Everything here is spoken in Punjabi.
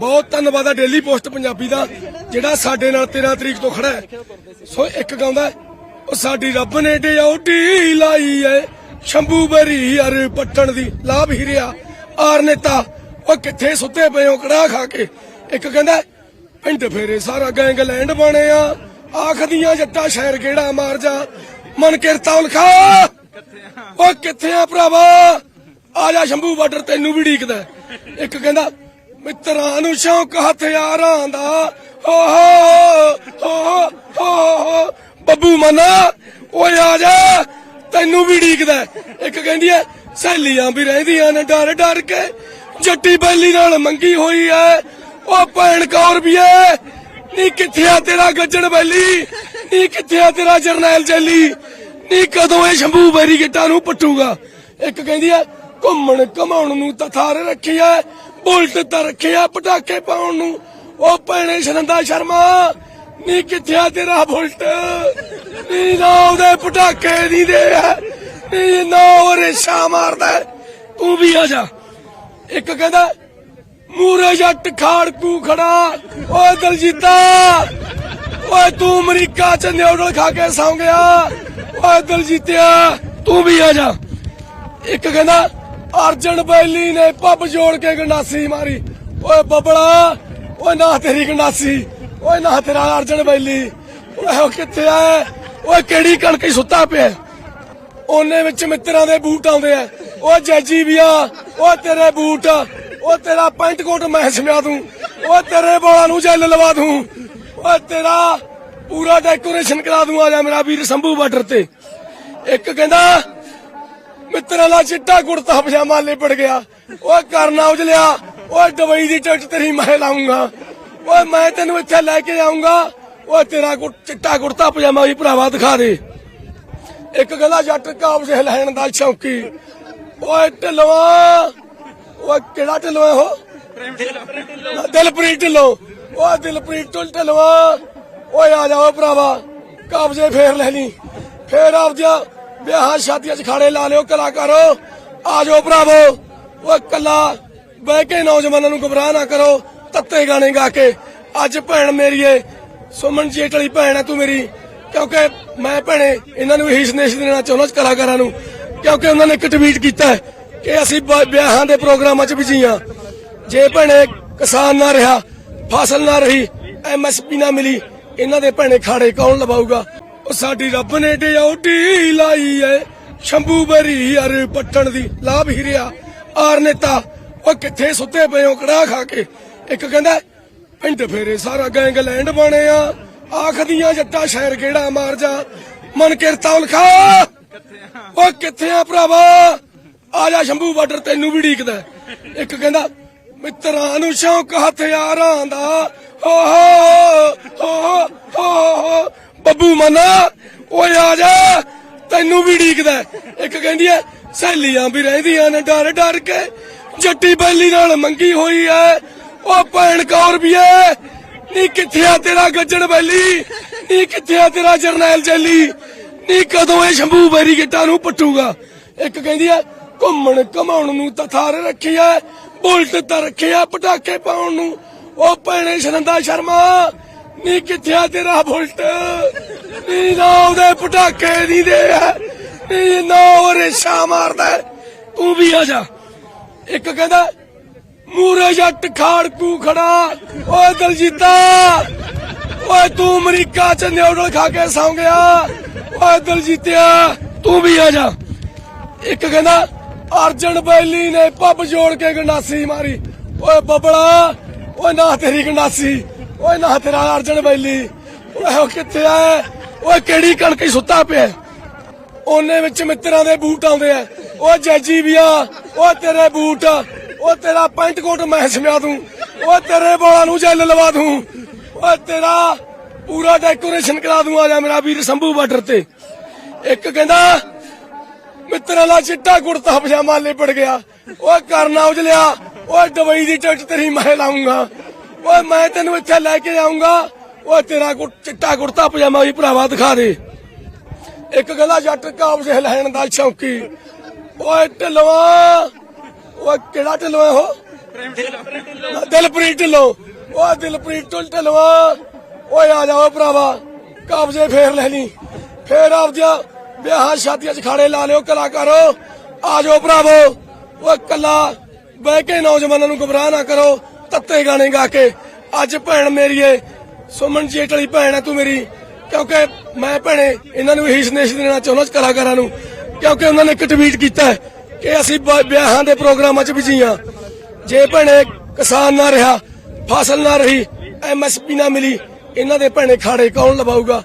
ਬਹੁਤ ਧੰਨਵਾਦ ਆ ਡੇਲੀ ਪੋਸਟ ਪੰਜਾਬੀ ਦਾ, ਜਿਹੜਾ ਸਾਡੇ ਨਾਲ 13 ਤਰੀਕ ਤੋਂ ਖੜਾ ਹੈ। ਸੋ ਇੱਕ ਗਾਉਂਦਾ ਉਹ ਸਾਡੀ ਰੱਬ ਨੇ ਡਿਊਟੀ ਲਾਈ ਏ, ਸ਼ੰਭੂ ਬਰੀ ਯਾਰ ਪੱਟਣ ਦੀ, ਲਾਭ ਹੀਰਿਆ ਆਰ ਨੇਤਾ, ਉਹ ਕਿੱਥੇ ਸੁੱਤੇ ਪਏ ਹੋ ਕੜਾ ਖਾ ਕੇ? ਇੱਕ ਕਹਿੰਦਾ, ਪਿੰਡ ਫੇਰੇ ਸਾਰਾ ਗੈਂਗਲੈਂਡ ਬਣਿਆ ਆਖਦੀਆਂ ਜੱਟਾ ਸ਼ਹਿਰ ਕਿਹੜਾ ਮਾਰ ਜਾ। ਮਨ ਕਿਰਤਾ ਉਲਖਾ। ਉਹ ਕਿੱਥੇ ਆ ਭਰਾਵਾ? ਆ ਜਾ ਸ਼ੰਭੂ ਬਾਰਡਰ, ਤੈਨੂੰ ਵੀ ਢੀਕਦਾ ਇੱਕ ਕਹਿੰਦਾ ਮਿੱਤਰਾਂ ਨੂੰ ਸ਼ੌਕ ਹਥਿਆਰਾਂ ਦਾ। ਹੋ ਹੋ ਬੱਬੂ ਮਨਾ, ਓਏ ਆ ਜਾ। ਤੈਨੂੰ ਵੀ ਢੀਕਦਾ ਇੱਕ ਕਹਿੰਦੀ ਐ ਸਹੇਲੀਆਂ ਵੀ ਰਹਿੰਦੀਆਂ ਨੇ ਡਰ ਡਰ ਕੇ। ਜੱਟੀ ਬੈਲੀ ਨਾਲ ਮੰਗੀ ਹੋਈ ਐ ਉਹ ਭੈਣ ਕੌਰ ਵੀ ਐ ਨੀ ਕਿੱਥੇ ਆ ਤੇਰਾ ਗੱਜਣ ਬੈਲੀ? ਨੀ ਕਿੱਥੇ ਆ ਤੇਰਾ ਜਰਨੈਲ ਜੈਲੀ? ਨੀ ਕਦੋਂ ਇਹ ਸ਼ੰਭੂ ਬੈਰੀ ਗਿੱਟਾਂ ਨੂੰ ਪੱਟੂਗਾ? ਇੱਕ ਕਹਿੰਦੀ ਐ ਘੁੰਮਣ ਘਮਾਉਣ ਨੂੰ ਤਾਂ ਰੱਖੀ ਐ ਬੁਲਟ ਤਾਂ ਰੱਖਿਆ ਪਟਾਕੇ ਪਾਉਣ ਨੂੰ। ਉਹ ਭੈਣੇ ਸ਼ਰੰਦਾ ਸ਼ਰਮਾ, ਨੀ ਕਿੱਥੇ ਤੇਰਾ ਬੁਲਟ? ਨੀ ਨਾ ਉਹਦੇ ਪਟਾਕੇ ਨਹੀਂ ਦੇ ਨੀ ਨਾ ਉਹ ਰੇਸ਼ਾ ਮਾਰਦਾ। ਤੂੰ ਵੀ ਆ ਜਾ। ਇੱਕ ਕਹਿੰਦਾ ਮੂਰੇ ਜੱਟ ਖਾੜਕੂ ਖੜਾ। ਓਏ ਦਲਜੀਤਾ, ਓਏ ਤੂੰ ਅਮਰੀਕਾ ਚ ਨਿਊਡਲ ਖਾ ਕੇ ਸੌਂ ਗਿਆ। ਓਏ ਦਲਜੀਤਿਆ, ਤੂੰ ਵੀ ਆ ਜਾ। ਇੱਕ ਕਹਿੰਦਾ ਅਰਜਨ ਬੈਲੀ ਨੇ ਪੱਬ ਜੋੜ ਕੇ ਗੰਡਾਸੀ ਮਾਰੀ। ਓਏ ਬੱਬਲਾ, ਓਏ ਨਾ ਤੇਰੀ ਗੰਡਾਸੀ, ਓਏ ਨਾ ਤੇਰਾ ਅਰਜਨ ਬੈਲੀ। ਓਏ ਉਹ ਕਿੱਥੇ ਆ? ਓਏ ਕਿਹੜੀ ਕਣਕ ਹੀ ਸੁੱਤਾ ਪਿਆ? ਉਹਨੇ ਵਿੱਚ ਮਿੱਤਰਾਂ ਦੇ ਬੂਟ ਆਉਂਦੇ ਆ। ਉਹ ਜੈਜੀ ਵੀ ਆ ਉਹ ਤੇਰੇ ਬੂਟ ਉਹ ਤੇਰਾ ਪੈਂਟ ਕੋਟ ਮੈਂ ਸਮਿਆ ਦੂੰ। ਉਹ ਤੇਰੇ ਬੋਲਾਂ ਨੂੰ ਜੈਲ ਲਵਾ ਦੂੰ। ਓ ਤੇਰਾ ਪੂਰਾ ਡੈਕੋਰੇਸ਼ਨ ਕਰਾ ਦੂੰ ਆ ਜਾ ਮੇਰਾ ਵੀਰ ਸੰਭੂ ਬਾਰਡਰ ਤੇ। ਇੱਕ ਕਹਿੰਦਾ ਮਿੱਤਰਾਂ ਦਾ ਚਿੱਟਾ ਕੁੜਤਾ ਪਜਾਮਾ ਲਿਪੜ ਗਿਆ। ਓਏ ਕਰਨਾ ਉਜਲਿਆ। ਓਏ ਦਵਾਈ ਦੀ ਟਿਕਟ ਤੇਰੀ ਮੈਂ ਲਾਉਂਗਾ ਓਏ ਮੈਂ ਤੈਨੂੰ ਇੱਥੇ ਲੈ ਕੇ ਆਉਂਗਾ ਓਏ ਤੇਰਾ ਚਿੱਟਾ ਕੁੜਤਾ ਪਜਾਮਾ ਵੀ ਭਰਾਵਾ ਦਿਖਾ ਦੇ। ਇੱਕ ਗੱਲਾ ਜੱਟ ਕਾਬਜੇ ਲੈਣ ਦਾ ਸ਼ੌਕੀ। ਓਏ ਢਿੱਲਵਾ ਓਏ ਕਿਹੜਾ ਢਿੱਲਵਾ ਹੋ ਦਿਲਪ੍ਰੀਤ ਢਿੱਲੋਂ। ਓਏ ਦਿਲਪ੍ਰੀਤ ਢਿੱਲ- ਢਿੱਲਵਾ ਓਏ ਆ ਜਾਓ ਭਰਾਵਾ। ਕਾਬਜੇ ਫੇਰ ਲੈ ਲਈ। ਫੇਰ ਆਪਦੀਆਂ ਵਿਆਹਾਂ ਸ਼ਾਦੀਆਂ 'ਚ ਖਾੜੇ ਲਾ ਲਿਓ, ਕਲਾਕਾਰੋ ਆ ਜਾਓ ਭਰਾਵੋ। ਓਏ ਕੱਲਾ ਬਹਿ ਕੇ ਨੌਜਵਾਨਾਂ ਨੂੰ ਗੁੰਮਰਾਹ ਨਾ ਕਰੋ, ਤੱਤੇ ਗਾਣੇ ਗਾ ਕੇ। ਅੱਜ ਭੈਣ ਮੇਰੀਏ ਸੁਮਨ ਜੇਟ ਵਾਲੀ ਭੈਣ ਹੈ ਤੂੰ ਮੇਰੀ। ਕਿਉਂਕਿ ਮੈਂ ਭੈਣੇ, ਇਹਨਾਂ ਨੂੰ ਇਹੀ ਸੰਦੇਸ਼ ਦੇਣਾ ਚਾਹੁੰਦਾ ਕਲਾਕਾਰਾਂ ਨੂੰ। ਕਿਉਂਕਿ ਉਹਨਾਂ ਨੇ ਇੱਕ ਟਵੀਟ ਕੀਤਾ ਕਿ ਅਸੀਂ ਵਿਆਹਾਂ ਦੇ ਪ੍ਰੋਗਰਾਮਾਂ 'ਚ ਬਿਜ਼ੀ ਹਾਂ। ਜੇ ਭੈਣੇ ਕਿਸਾਨ ਨਾ ਰਿਹਾ, ਫਸਲ ਨਾ ਰਹੀ ਐਮਐਸਪੀ ਨਾ ਮਿਲੀ, ਇਹਨਾਂ ਦੇ ਭੈਣੇ ਖਾੜੇ ਕੌਣ ਲਵਾਊਗਾ? ਉਹ ਸਾਡੀ ਰੱਬ ਨੇ ਡਿਊਟੀ ਲਾਈ ਏ ਸ਼ੰਭੂ ਬਰੀ ਯਾਰ ਪੱਟਣ ਦੀ ਲਾਭ ਹੀਰਿਆ ਆਰ ਨੇਤਾ, ਉਹ ਕਿੱਥੇ ਸੁੱਤੇ ਪਏ ਹੋ ਕੜਾ ਖਾ ਕੇ? ਇੱਕ ਕਹਿੰਦਾ, ਪਿੰਡ ਫੇਰੇ ਸਾਰਾ ਗੈਂਗਲੈਂਡ ਬਣਿਆ। ਆਖਦੀਆਂ ਜੱਟਾ ਸ਼ਹਿਰ ਕਿਹੜਾ ਮਾਰ ਜਾ। ਮਨ ਕਿਰਤਾ ਉਲਖਾ। ਉਹ ਕਿੱਥੇ ਆ ਭਰਾਵਾ? ਆ ਜਾ ਸ਼ੰਭੂ, ਬਾਰਡਰ ਤੈਨੂੰ ਵੀ ਢੀਕਦਾ ਇੱਕ ਕਹਿੰਦਾ, ਮਿੱਤਰਾਂ ਨੂੰ ਸ਼ੌਕ ਹਥਿਆਰਾਂ ਦਾ। ਹੋ ਹੋ ਹੋ ਹੋ ਹੋ ਬੱਬੂ ਮਾਨਾ। ਓਏ ਆ ਜਾ। ਤੈਨੂੰ ਵੀ ਢੀਕਦਾ ਇੱਕ ਕਹਿੰਦੀ ਐ ਸਹੇਲੀਆਂ ਵੀ ਰਹਿੰਦੀਆਂ ਨੇ ਡਰ ਡਰ ਕੇ। ਜੱਟੀ ਬੈਲੀ ਨਾਲ ਮੰਗੀ ਹੋਈ ਐ ਉਹ ਭੈਣ ਕੌਰ ਵੀ ਐ ਨੀ ਕਿੱਥੇ ਆ ਤੇਰਾ ਗੱਜਣ ਬੈਲੀ? ਨੀ ਕਿੱਥੇ ਆ ਤੇਰਾ ਜਰਨੈਲ ਜੈਲੀ? ਨੀ ਕਦੋਂ ਇਹ ਸ਼ੰਭੂ ਬੈਰੀ ਗਿੱਟਾਂ ਨੂੰ ਪੱਟੂਗਾ? ਇੱਕ ਕਹਿੰਦੀ ਐ ਘੁੰਮਣ ਘਮਾਉਣ ਨੂੰ ਤਾਂ ਥਾਰ ਰੱਖੀ ਐ ਬੁਲਟ ਤਾਂ ਰੱਖਿਆ ਪਟਾਕੇ ਪਾਉਣ ਨੂੰ। ਉਹ ਭੈਣੇ ਸ਼ਰੰਦਾ ਸ਼ਰਮਾ ਨੀ ਕਿੱਥੇ ਆ ਤੇਰਾ ਬੁਲਟ? ਨੀ ਨਾ ਉਹਦੇ ਪਟਾਕੇ ਨਹੀਂ ਦੇ ਨੀ ਨਾ ਉਹ ਰੇਸ਼ਾ ਮਾਰਦਾ ਤੂੰ ਵੀ ਆ ਜਾ। ਇੱਕ ਕਹਿੰਦਾ ਮੂਰੇ ਜੱਟ ਖਾੜਕੂ ਖੜਾ। ਓਏ ਦਲਜੀਤਾ, ਓਏ ਤੂੰ ਅਮਰੀਕਾ ਚ ਨਿਊਡਲ ਖਾ ਕੇ ਸੌਂ ਗਿਆ। ਓਏ ਦਲਜੀਤਿਆ, ਤੂੰ ਵੀ ਆ ਜਾ। ਇੱਕ ਕਹਿੰਦਾ, ਅਰਜਨ ਬੈਲੀ ਨੇ ਪੱਬ ਜੋੜ ਕੇ ਗੰਡਾਸੀ ਮਾਰੀ। ਓਏ ਬੱਬਲਾ, ਓਏ ਨਾ ਤੇਰੀ ਗੰਡਾਸੀ। ਓਏ ਨਾ ਤੇਰਾ ਅਰਜਨ ਬੈਲੀ। ਓਏ ਉਹ ਕਿੱਥੇ ਆ? ਓਏ ਕਿਹੜੀ ਕਣਕ ਹੀ ਸੁੱਤਾ ਪਿਆ? ਉਹਨੇ ਵਿੱਚ ਮਿੱਤਰਾਂ ਦੇ ਬੂਟ ਆਉਂਦੇ ਆ। ਉਹ ਜੈਜੀ ਵੀ ਆ। ਤੇਰੇ ਬੂਟ। ਉਹ ਤੇਰਾ ਪੈਂਟ ਕੋਟ ਮੈਂ ਸਮਿਆ ਦੂੰ। ਉਹ ਤੇਰੇ ਬੋਲਾਂ ਨੂੰ ਜੈਲ ਲਵਾ ਦੂੰ। ਓ ਤੇਰਾ ਪੂਰਾ ਡੈਕੋਰੇਸ਼ਨ ਕਰਾ ਦੂੰ ਆ ਜਾ ਮੇਰਾ ਵੀਰ ਸੰਭੂ ਬਾਰਡਰ ਤੇ। ਇੱਕ ਕਹਿੰਦਾ, ਮਿੱਤਰਾਂ ਦਾ ਚਿੱਟਾ ਕੁੜਤਾ ਪਜਾਮਾ ਲਿਪੜ ਗਿਆ। ਓਏ ਕਰਨਾ ਉਜਲਿਆ। ਓਏ ਦਵਾਈ ਦੀ ਟਿਕਟ ਤੇਰੀ ਮੈਂ ਲਾਉਂਗਾ ਓਏ ਮੈਂ ਤੈਨੂੰ ਇੱਥੇ ਲੈ ਕੇ ਆਉਂਗਾ। ਓਏ ਤੇਰਾ ਚਿੱਟਾ ਕੁੜਤਾ ਪਜਾਮਾ ਵੀ ਭਰਾਵਾ ਦਿਖਾ ਦੇ। ਇੱਕ ਗੱਲਾ ਜੱਟ ਕਾਬਜੇ ਲੈਣ ਦਾ ਸ਼ੌਕੀ। ਓਏ ਢਿੱਲਵਾ ਓਏ ਕਿਹੜਾ ਢਿੱਲਵਾ ਹੋ ਦਿਲਪ੍ਰੀਤ ਢਿੱਲੋਂ। ਉਹ ਦਿਲਪ੍ਰੀਤ ਢਿੱਲ- ਓਏ ਆ ਜਾਓ ਭਰਾਵਾ, ਕਾਬਜੇ ਫੇਰ ਲੈ ਲਈ। ਫੇਰ ਆਪਦੀਆਂ ਵਿਆਹਾਂ ਸ਼ਾਦੀਆਂ 'ਚ ਖਾੜੇ ਲਾ ਲਿਓ ਕਲਾਕਾਰੋ ਆ ਜਾਓ ਭਰਾਵੋ। ਓਏ ਕੱਲਾ ਬਹਿ ਕੇ ਨੌਜਵਾਨਾਂ ਨੂੰ ਗੁੰਮਰਾਹ ਨਾ ਕਰੋ। ਤੱਤੇ ਗਾਣੇ ਗਾ ਕੇ ਅੱਜ ਭੈਣ ਮੇਰੀਏ ਸੁਮਨ ਜੇਟ ਵਾਲੀ ਭੈਣ ਆ ਤੂੰ ਮੇਰੀ। ਕਿਉਂਕਿ ਮੈਂ ਭੈਣੇ, ਇਹਨਾਂ ਨੂੰ ਇਹੀ ਸੰਦੇਸ਼ ਦੇਣਾ ਚਾਹੁੰਦਾ ਕਲਾਕਾਰਾਂ ਨੂੰ। ਕਿਉਂਕਿ ਉਹਨਾਂ ਨੇ ਇੱਕ ਟਵੀਟ ਕੀਤਾ ਕਿ ਅਸੀਂ ਵਿਆਹਾਂ ਦੇ ਪ੍ਰੋਗਰਾਮਾਂ 'ਚ ਬਿਜ਼ੀ ਹਾਂ ਜੇ ਭੈਣੇ ਕਿਸਾਨ ਨਾ ਰਿਹਾ, ਫਸਲ ਨਾ ਰਹੀ ਐਮਐਸਪੀ ਨਾ ਮਿਲੀ, ਇਹਨਾਂ ਦੇ ਭੈਣੇ ਖਾੜੇ ਕੌਣ ਲਵਾਊਗਾ?